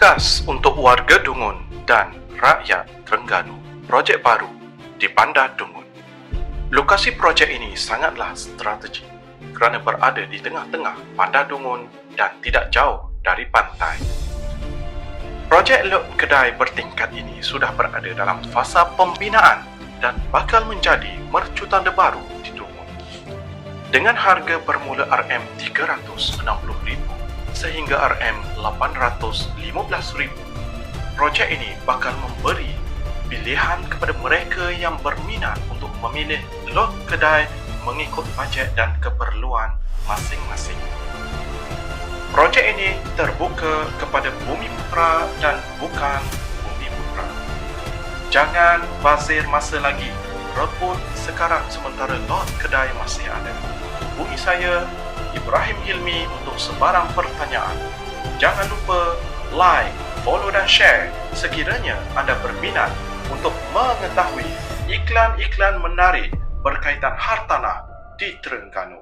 Khas untuk warga Dungun dan rakyat Terengganu, projek baru di Bandar Dungun. Lokasi projek ini sangatlah strategik kerana berada di tengah-tengah Bandar Dungun dan tidak jauh dari pantai. Projek Lok Kedai bertingkat ini sudah berada dalam fasa pembinaan dan bakal menjadi mercutanda baru di Dungun. Dengan harga bermula RM360,000 sehingga RM815,000, projek ini bakal memberi pilihan kepada mereka yang berminat untuk memilih lot kedai mengikut bajet dan keperluan masing-masing. Projek ini terbuka kepada Bumi Putra dan bukan Bumi Putra. Jangan bazir masa lagi. Rebut sekarang sementara lot kedai masih ada. Hubungi saya, Ibrahim Hilmi untuk sebarang pertanyaan. Jangan lupa like, follow dan share sekiranya anda berminat untuk mengetahui iklan-iklan menarik berkaitan hartanah di Terengganu.